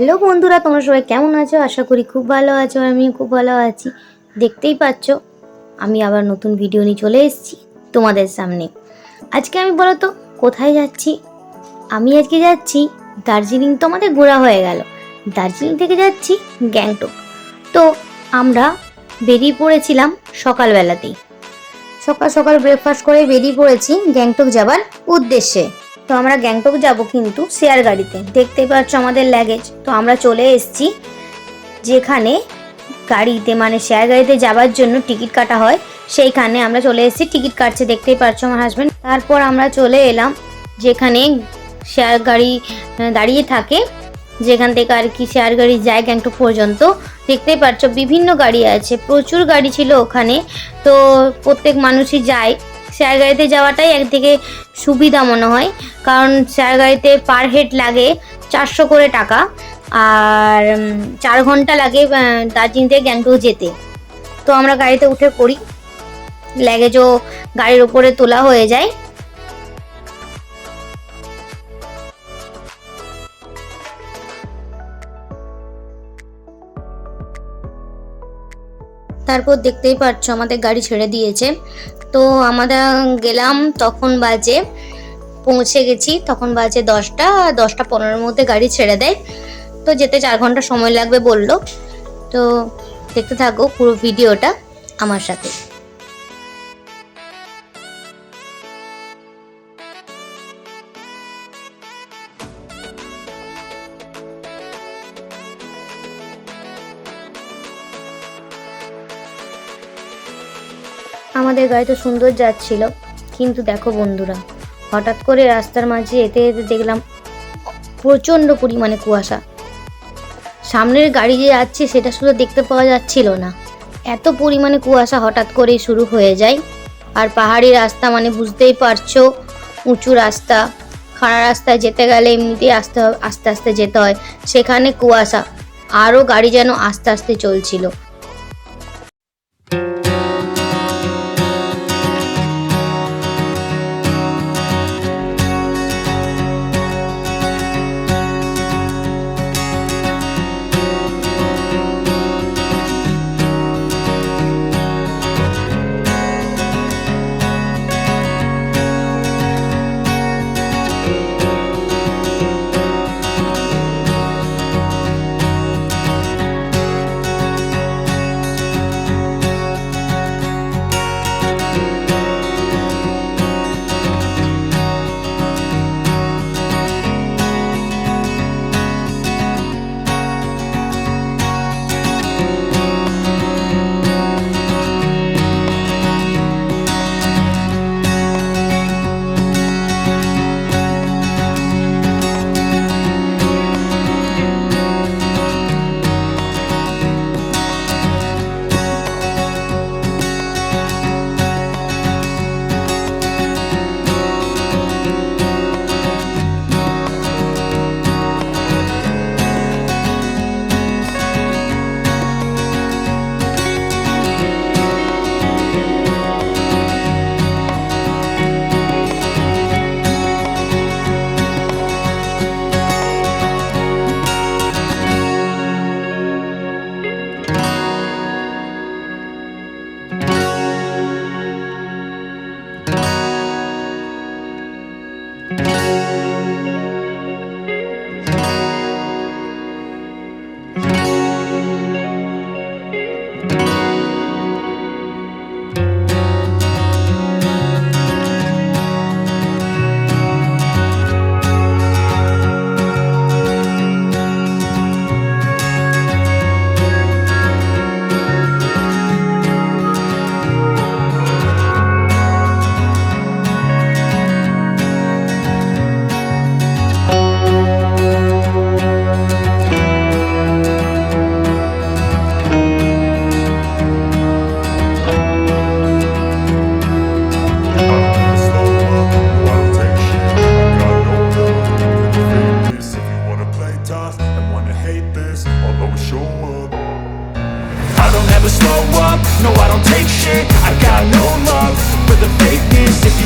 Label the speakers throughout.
Speaker 1: Hello বন্ধুরা, তোমরা সবাই কেমন আছো? আশা করি খুব ভালো আছো আমি খুব ভালো আছি। দেখতেই পাচ্ছ, আমি আবার নতুন ভিডিও নিয়ে চলে এসেছি তোমাদের সামনে। আজকে আমি বলো তো কোথায় যাচ্ছি? আমি আজকে যাচ্ছি, দার্জিলিং তো আমাদের ঘোরা হয়ে গেল। দার্জিলিং থেকে যাচ্ছি গ্যাংটক। তো আমরা বেরিয়ে পড়েছিলাম সকালবেলাতেই। সকাল সকাল ব্রেকফাস্ট করে বেরিয়ে পড়েছি গ্যাংটক যাবার উদ্দেশ্যে। তো আমরা গ্যাংটক যাব কিন্তু শেয়ার গাড়িতে। দেখতে পাচ্ছ আমাদের লাগেজ তো আমরা চলে এসেছি, যেখানে গাড়িতে মানে শেয়ার গাড়িতে যাওয়ার জন্য টিকিট কাটা হয়। সেইখানে আমরা চলে এসেছি, টিকিট কাটছে, দেখতেই পাচ্ছ আমার হাজব্যান্ড তারপর আমরা চলে এলাম, যেখানে শেয়ার গাড়ি দাঁড়িয়ে থাকে। যেখান থেকে আর কি শেয়ার গাড়ি যায় গ্যাংটক পর্যন্ত। দেখতেই পাচ্ছ বিভিন্ন গাড়ি আছে, প্রচুর গাড়ি ছিল ওখানে। তো প্রত্যেক মানুষই যায়। শেয়ার গাড়িতে যাওয়াটাই একদিকে সুবিধা মনে হয়। কারণ শেয়ার গাড়িতে পার হেড লাগে চারশো করে টাকা আর চার ঘণ্টা লাগে দার্জিলিং থেকে গ্যাংটক যেতে। তো আমরা গাড়িতে উঠে পড়ি। লাগেজও গাড়ির উপরে তোলা হয়ে যায়। তারপর দেখতেই পাচ্ছ আমাদের গাড়ি ছেড়ে দিয়েছে। তো আমরা গেলাম, তখন বাজে, পৌঁছে গেছি, তখন বাজে দশটা দশটা পনেরোর মধ্যে গাড়ি ছেড়ে দেয়। তো যেতে চার ঘণ্টা সময় লাগবে বলল। তো দেখতে থাকো পুরো ভিডিওটা আমার সাথে। আমাদের গাড়ি তো সুন্দর যাচ্ছিল। কিন্তু দেখো বন্ধুরা, হঠাৎ করে রাস্তার মাঝে এতে এতে দেখলাম প্রচণ্ড পরিমাণে কুয়াশা। সামনের গাড়ি যে যাচ্ছে, সেটা শুধু দেখতে পাওয়া যাচ্ছিল না। এত পরিমাণে কুয়াশা হঠাৎ করেই শুরু হয়ে যায়। আর পাহাড়ি রাস্তা মানে বুঝতেই পারছ, উঁচু রাস্তা, খাড়া রাস্তায় যেতে গেলে এমনিতেই আস্তে আস্তে আস্তে যেতে হয়। সেখানে কুয়াশা আরও গাড়ি যেন আস্তে আস্তে চলছিল।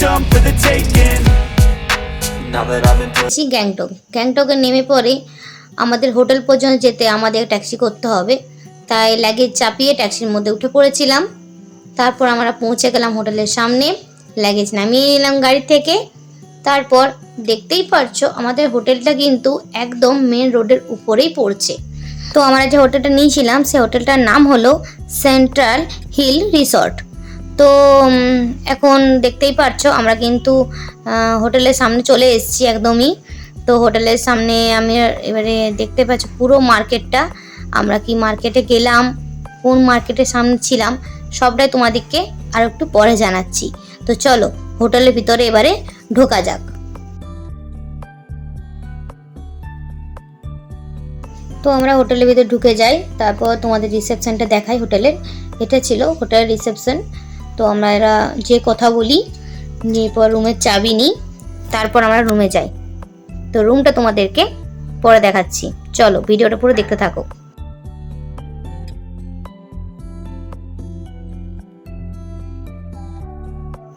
Speaker 2: modern for the taking.
Speaker 3: Now that I've been put
Speaker 1: Gangtok গ্যাংটকে নেমে পরে আমাদের হোটেল পর্যন্ত যেতে আমাদের ট্যাক্সি করতে হবে। তাই লাগেজ চাপিয়ে ট্যাক্সির মধ্যে উঠে পড়েছিলাম। তারপর আমরা পৌঁছে গেলাম হোটেলের সামনে। লাগেজ নামিয়ে নিলাম গাড়ি থেকে। তারপর দেখতেই পারছ আমাদের হোটেলটা কিন্তু একদম মেন রোডের উপরেই পড়ছে। তো আমরা যে হোটেলটা নিয়েছিলাম সেই হোটেলটার নাম হলো সেন্ট্রাল হিল রিসর্ট তো এখন দেখতেই পারছ, আমরা কিন্তু হোটেলের সামনে চলে এসেছি একদমই। তো হোটেলের সামনে আমি এবারে দেখতে পাচ্ছি পুরো মার্কেটটা। আমরা কি মার্কেটে গেলাম, কোন মার্কেটের সামনে ছিলাম, সবটাই তোমাদেরকে আর একটু পরে জানাচ্ছি। তো চলো, হোটেলের ভিতরে এবারে ঢোকা যাক। তো আমরা হোটেলের ভিতরে ঢুকে যাই, তারপর তোমাদের রিসেপশনটা দেখাই হোটেলের। এটা ছিল হোটেলের রিসেপশন তো আমরা এরা যে কথা বলি, নিয়ে পর রুমের চাবি নিই, তারপর আমরা রুমে যাই। তো রুমটা তোমাদেরকে পরে দেখাচ্ছি। চলো, ভিডিওটা পুরো দেখতে থাকো।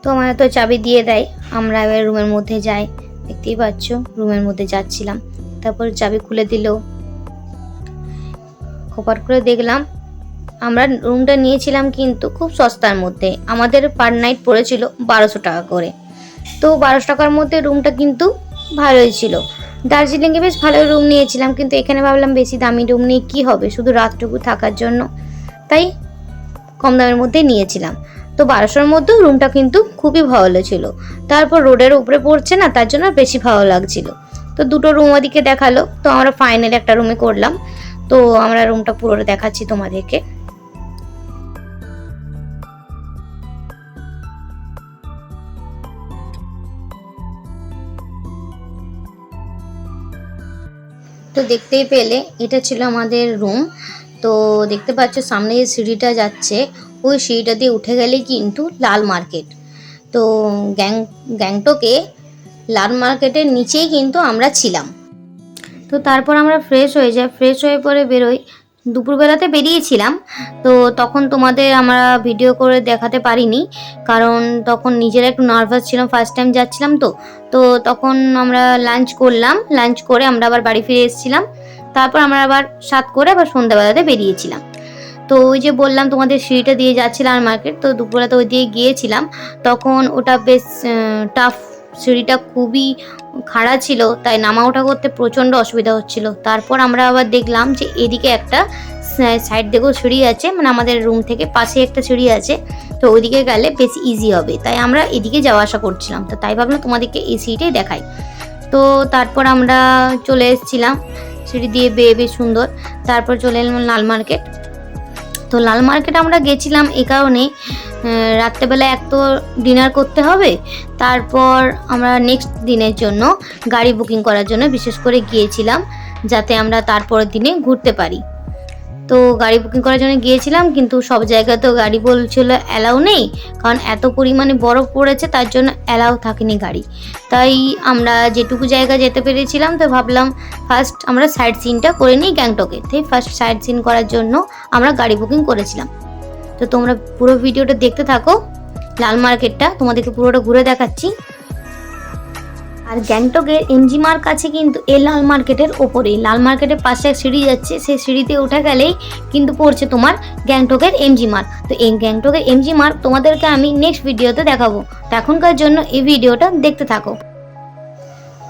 Speaker 1: তো আমার তো চাবি দিয়ে দেয়, আমরা এবার রুমের মধ্যে যাই। দেখতেই পাচ্ছ, রুমের মধ্যে যাচ্ছিলাম। তারপর চাবি খুলে দিল। খোপার করে দেখলাম আমরা রুমটা নিয়েছিলাম কিন্তু খুব সস্তার মধ্যে। আমাদের পার নাইট পড়েছিল বারোশো টাকা করে। তো বারোশো টাকার মধ্যে রুমটা কিন্তু ভালোই ছিল। দার্জিলিংয়ে বেশ ভালো রুম নিয়েছিলাম কিন্তু এখানে ভাবলাম বেশি দামি রুম নিয়ে কী হবে? শুধু রাতটুকু থাকার জন্য। তাই কম দামের মধ্যে নিয়েছিলাম। তো বারোশোর মধ্যেও রুমটা কিন্তু খুবই ভালো ছিল। তারপর রোডের উপরে পড়ছে না, তার জন্য বেশি ভালো লাগছিল। তো দুটো রুম ওদিকে দেখাল। তো আমরা ফাইনাল একটা রুমে করলাম। তো আমরা রুমটা পুরোটা দেখাচ্ছি তোমাদেরকে। তো দেখতেই পেলে, এটা ছিল আমাদের রুম তো দেখতে পাচ্ছ, সামনে যে সিঁড়িটা যাচ্ছে, ওই সিঁড়িটা দিয়ে উঠে গেলেই কিন্তু লাল মার্কেট। তো গ্যাং, গ্যাংটকে লাল মার্কেটের নিচেই কিন্তু আমরা ছিলাম। তো তারপর আমরা ফ্রেশ হয়ে যাই। ফ্রেশ হয়ে পরে বেরোই। দুপুরবেলাতে বেরিয়েছিলাম। তো তখন তোমাদের আমরা ভিডিও করে দেখাতে পারিনি। কারণ তখন নিজেরা একটু নার্ভাস ছিলাম। ফার্স্ট টাইম যাচ্ছিলাম তো। তো তখন আমরা লাঞ্চ করলাম। লাঞ্চ করে আমরা আবার বাড়ি ফিরে এসেছিলাম। তারপর আমরা আবার সাত করে আবার সন্ধ্যাবেলাতে বেরিয়েছিলাম। তো ওই যে বললাম, তোমাদের সিঁড়িটা দিয়ে যাচ্ছিলাম মার্কেট তো দুপুরবেলাতে ওই দিয়ে গিয়েছিলাম। তখন ওটা বেশ টাফ সিঁড়িটা খুবই খাড়া ছিল, তাই নামা ওঠা করতে প্রচণ্ড অসুবিধা হচ্ছিল। তারপর আমরা আবার দেখলাম যে এদিকে একটা সাইড দিকেও সিঁড়ি আছে মানে আমাদের রুম থেকে পাশে একটা সিঁড়ি আছে, তো ওইদিকে গেলে বেশ ইজি হবে। তাই আমরা এদিকে যাওয়া আসা করছিলাম, তো তাই ভাবলাম তোমাদেরকে এই সিঁড়িটাই দেখাই। তো তারপর আমরা চলে এসেছিলাম, সিঁড়ি দিয়ে বেয়ে বেশ সুন্দর, তারপর চলে এলাম লাল মার্কেট। তো লাল মার্কেটে আমরা গেছিলাম এ কারণে রাত্রেবেলা এক তো ডিনার করতে হবে, তারপর আমরা নেক্সট দিনের জন্য গাড়ি বুকিং করার জন্য বিশেষ করে গিয়েছিলাম, যাতে আমরা তারপরের দিনে ঘুরতে পারি। তো গাড়ি বুকিং করার জন্য গিয়েছিলাম, কিন্তু সব জায়গায় তো গাড়ি বলছিল অ্যালাউ নেই, কারণ এত পরিমাণে বরফ পড়েছে, তার জন্য অ্যালাউ থাকেনি গাড়ি। তাই আমরা যেটুকু জায়গা যেতে পেরেছিলাম, তো ভাবলাম ফার্স্ট আমরা সাইড সিনটা করে নিই গ্যাংটকে। তাই ফার্স্ট সাইড সিন করার জন্য আমরা গাড়ি বুকিং করেছিলাম। তো তোমরা পুরো ভিডিওটা দেখতে থাকো, লাল মার্কেটটা, তোমাদেরকে পুরোটা ঘুরে দেখাচ্ছি। আর গ্যাংটকের এমজি মার্ক আছে কিন্তু এই লাল মার্কেটের ওপরেই, লাল মার্কেটের পাশে এক সিঁড়ি যাচ্ছে, সেই সিঁড়িতে উঠে গেলেই কিন্তু পড়ছে তোমার গ্যাংটকের এমজি মার্ক তো এই গ্যাংটকের এমজি মার্ক তোমাদেরকে আমি নেক্সট ভিডিওতে দেখাবো। তো এখনকার জন্য এই ভিডিওটা দেখতে থাকো।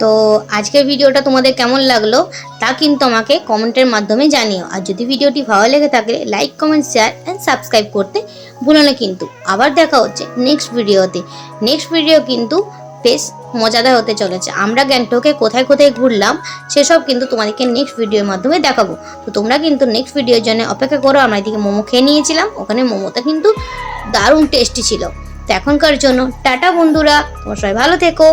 Speaker 1: তো আজকের ভিডিওটা তোমাদের কেমন লাগল তা কিন্তু আমাকে কমেন্টের মাধ্যমে জানিও। আর যদি ভিডিওটি ভালো লেগে থাকে like comment share and subscribe করতে ভুলো না কিন্তু। আবার দেখা হচ্ছে নেক্সট ভিডিওতে নেক্সট ভিডিও কিন্তু বেশ মজাদার হতে চলেছে। আমরা গ্যাংটকে কোথায় কোথায় ঘুরলাম, সেসব কিন্তু তোমাদেরকে নেক্সট ভিডিওর মাধ্যমে দেখাবো। তো তোমরা কিন্তু নেক্সট ভিডিওর জন্য অপেক্ষা করো, আমরা এদিকে মোমো খেয়ে নিয়েছিলাম। ওখানে মোমোটা কিন্তু দারুণ টেস্টি ছিল। তো এখনকার জন্য টাটা বন্ধুরা, তোমার সবাই ভালো থেকো।